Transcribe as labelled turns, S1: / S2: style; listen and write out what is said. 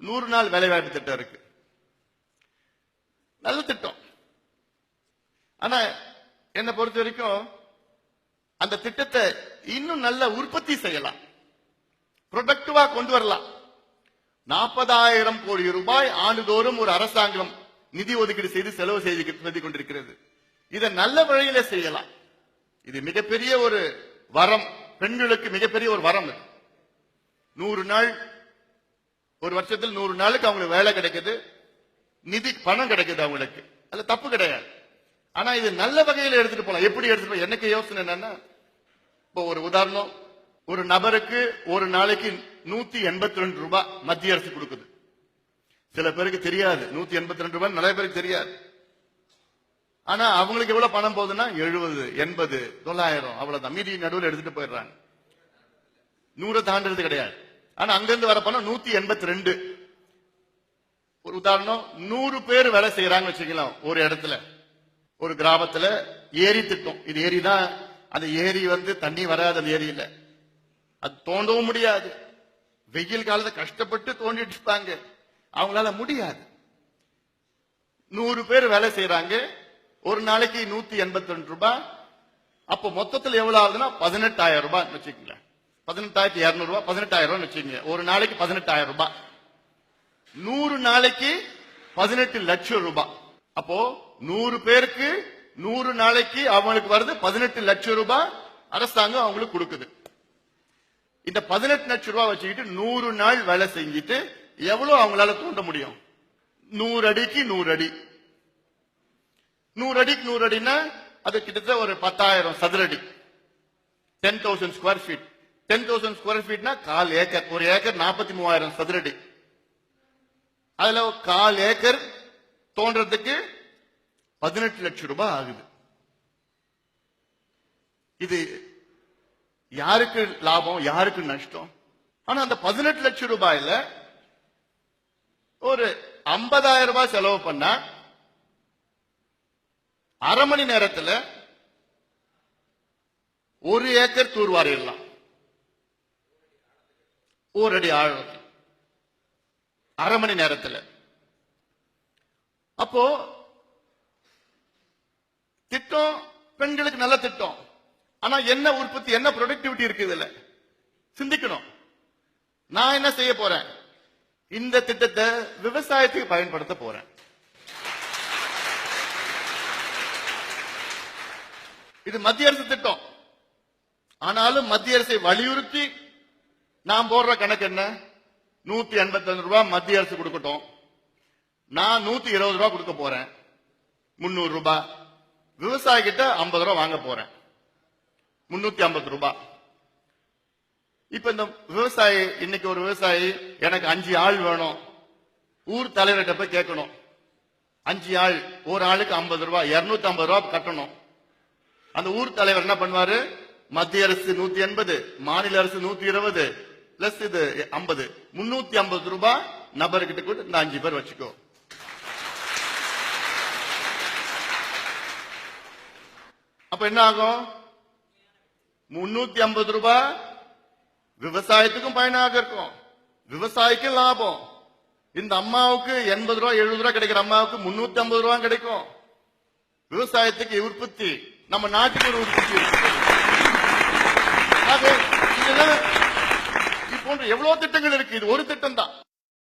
S1: நூறு நாள் வேலைவாய்ப்பு திட்டம் இருக்கு. நல்ல திட்டம். ஆனா என்னை பொறுத்த வரைக்கும் அந்த திட்டத்தை இன்னும் நல்ல உற்பத்தி செய்யலாம். ப்ரொடக்டிவா கொண்டு வரலாம். நாற்பதாயிரம் கோடி ரூபாய் ஆண்டுதோறும் ஒரு அரசாங்கம் நிதி ஒதுக்கீடு செய்து செலவு செய்து செய்து கொண்டிருக்கிறது. இதை நல்ல வழியில செய்யலாம். இது மிகப்பெரிய ஒரு வரம். பெண்களுக்கு மிகப்பெரிய ஒரு வரம் நூறு நாள் ஒரு வருஷத்தில் நூறு நாளுக்கு அவங்களுக்கு வேலை கிடைக்குது. நிதி பணம் கிடைக்குது அவங்களுக்கு. அதுல தப்பு கிடையாது. ஆனா இது நல்ல வகையில எடுத்துட்டு போலாம். எப்படி எடுத்துட்டு போலாம்? எனக்கு யோசனை என்னன்னா இப்போ ஒரு உதாரணம் ஒரு நபருக்கு ஒரு நாளைக்கு நூத்தி எண்பத்தி ரெண்டு ரூபாய் மத்திய அரசு கொடுக்குது. சில பேருக்கு தெரியாது. நூத்தி எண்பத்தி ரெண்டு ரூபாய் நிறைய பேருக்கு தெரியாது. ஆனா அவங்களுக்கு எவ்வளவு பணம் போகுதுன்னா எழுபது எண்பது தொள்ளாயிரம் அவ்வளவுதான். மீதி நடுவில் எடுத்துட்டு போயிடுறாங்க. நூறு தாண்டது கிடையாது. ஆனா அங்கிருந்து வர பணம் நூத்தி எண்பத்தி ரெண்டு ஒரு உதாரணம் நூறு பேர் வேலை செய்யறாங்கன்னு வச்சுக்கலாம் ஒரு இடத்துல. ஒரு கிராமத்துல ஏரி திட்டம். இது ஏரி தான் அந்த ஏரி வந்து தண்ணி வராது அந்த ஏரியில. அது தோண்டவும் முடியாது. வெயில் காலத்தை கஷ்டப்பட்டு தோண்டிட்டு இருப்பாங்க. அவங்களால முடியாது. நூறு பேர் வேலை செய்யறாங்க ஒரு நாளைக்கு நூத்தி எண்பத்தி ரெண்டு ரூபாய். அப்போ மொத்தத்தில் எவ்வளவு ஆகுதுன்னா பதினெட்டாயிரம் ரூபாய் வச்சுக்கோங்களேன். பதினெட்டாயிரத்தி இரநூறுவா பதினெட்டாயிரம் ரூபாய் வச்சுக்கோங்க. ஒரு நாளைக்கு பதினெட்டாயிரம் ரூபாய். நூறு நாளைக்கு பதினெட்டு லட்சம் ரூபாய். அப்போ நூறு பேருக்கு நூறு நாளைக்கு அவங்களுக்கு வருது பதினெட்டு லட்சம் ரூபாய் அரசாங்கம் அவங்களுக்கு கொடுக்குது. இந்த பதினெட்டு லட்சம் ரூபாய் வச்சுக்கிட்டு நூறு நாள் வேலை செஞ்சுட்டு எவ்வளவு அவங்களால தூண்ட முடியும்? நூறு அடிக்கு நூறு அடி. நூறு அடிக்கு நூறு அடினா அது கிட்டத்தட்ட ஒரு பத்தாயிரம் சதுரடி. Ten thousand square feet ten thousand square ஃபீட்னா கால் ஏக்கர். ஒரு ஏக்கர் நாற்பத்தி மூவாயிரம் சதுரடி. அதுல கால் ஏக்கர் தோன்றதுக்கு பதினெட்டு லட்சம் ரூபாய் ஆகுது. இது யாருக்கு லாபம் யாருக்கு நஷ்டம்? ஆனா அந்த பதினெட்டு லட்சம் ரூபாயில ஒரு ஐம்பதாயிரம் ரூபாய் செலவு பண்ணா அரை மணி நேரத்துல ஒரு ஏக்கர் தூர்வாரிடலாம். ஒரு அடி ஆழம். அரை மணி நேரத்துல. அப்போ திட்டம் பெண்களுக்கு நல்ல திட்டம். ஆனா என்ன உற்பத்தி என்ன ப்ரொடக்டிவிட்டி இருக்கு இதுல? சிந்திக்கணும். நான் என்ன செய்ய போறேன்? இந்த திட்டத்தை விவசாயத்துக்கு பயன்படுத்த போறேன். இது மத்திய அரசு திட்டம். ஆனாலும் மத்திய அரசை வலியுறுத்தி நான் போடுற கணக்கு என்ன? நூத்தி எண்பத்தி ரூபாய் மத்திய அரசு கொடுக்கட்டும். நான் நூத்தி இருபது ரூபாய் கொடுக்க போறேன். முன்னூறு ரூபாய் விவசாயி கிட்ட ஐம்பது ரூபாய் வாங்க போறேன். முன்னூத்தி ஐம்பது ரூபாய் இப்ப இந்த விவசாயி இன்னைக்கு ஒரு விவசாயி எனக்கு அஞ்சு ஆள் வேணும். ஊர் தலைவர்கிட்ட போய் கேட்கணும். அஞ்சு ஆள் ஒரு ஆளுக்கு ஐம்பது ரூபாய் இருநூத்தி ஐம்பது ரூபாய் கட்டணும். அந்த ஊர் தலைவர் என்ன பண்ணுவாரு? மத்திய அரசு நூத்தி எண்பது மாநில அரசு நூத்தி இருபது பிளஸ் இது ஐம்பது. முன்னூத்தி ஐம்பது ரூபாய் நபர்கிட்ட கூட இந்த அஞ்சு பேர் வச்சுக்கோ. அப்ப என்ன ஆகும்? முன்னூத்தி ஐம்பது ரூபாய் விவசாயத்துக்கும் பயனாக இருக்கும். விவசாயிக்கு லாபம். இந்த அம்மாவுக்கு எண்பது ரூபாய் எழுபது ரூபாய் கிடைக்கிற அம்மாவுக்கு முன்னூத்தி ஐம்பது ரூபாய் கிடைக்கும். விவசாயத்துக்கு உற்பத்தி நம்ம நாட்டுக்கு ஒரு உற்பத்தி. இருக்கு. போன்ற எவ்வளவு திட்டங்கள் இருக்கு. இது ஒரு திட்டம் தான்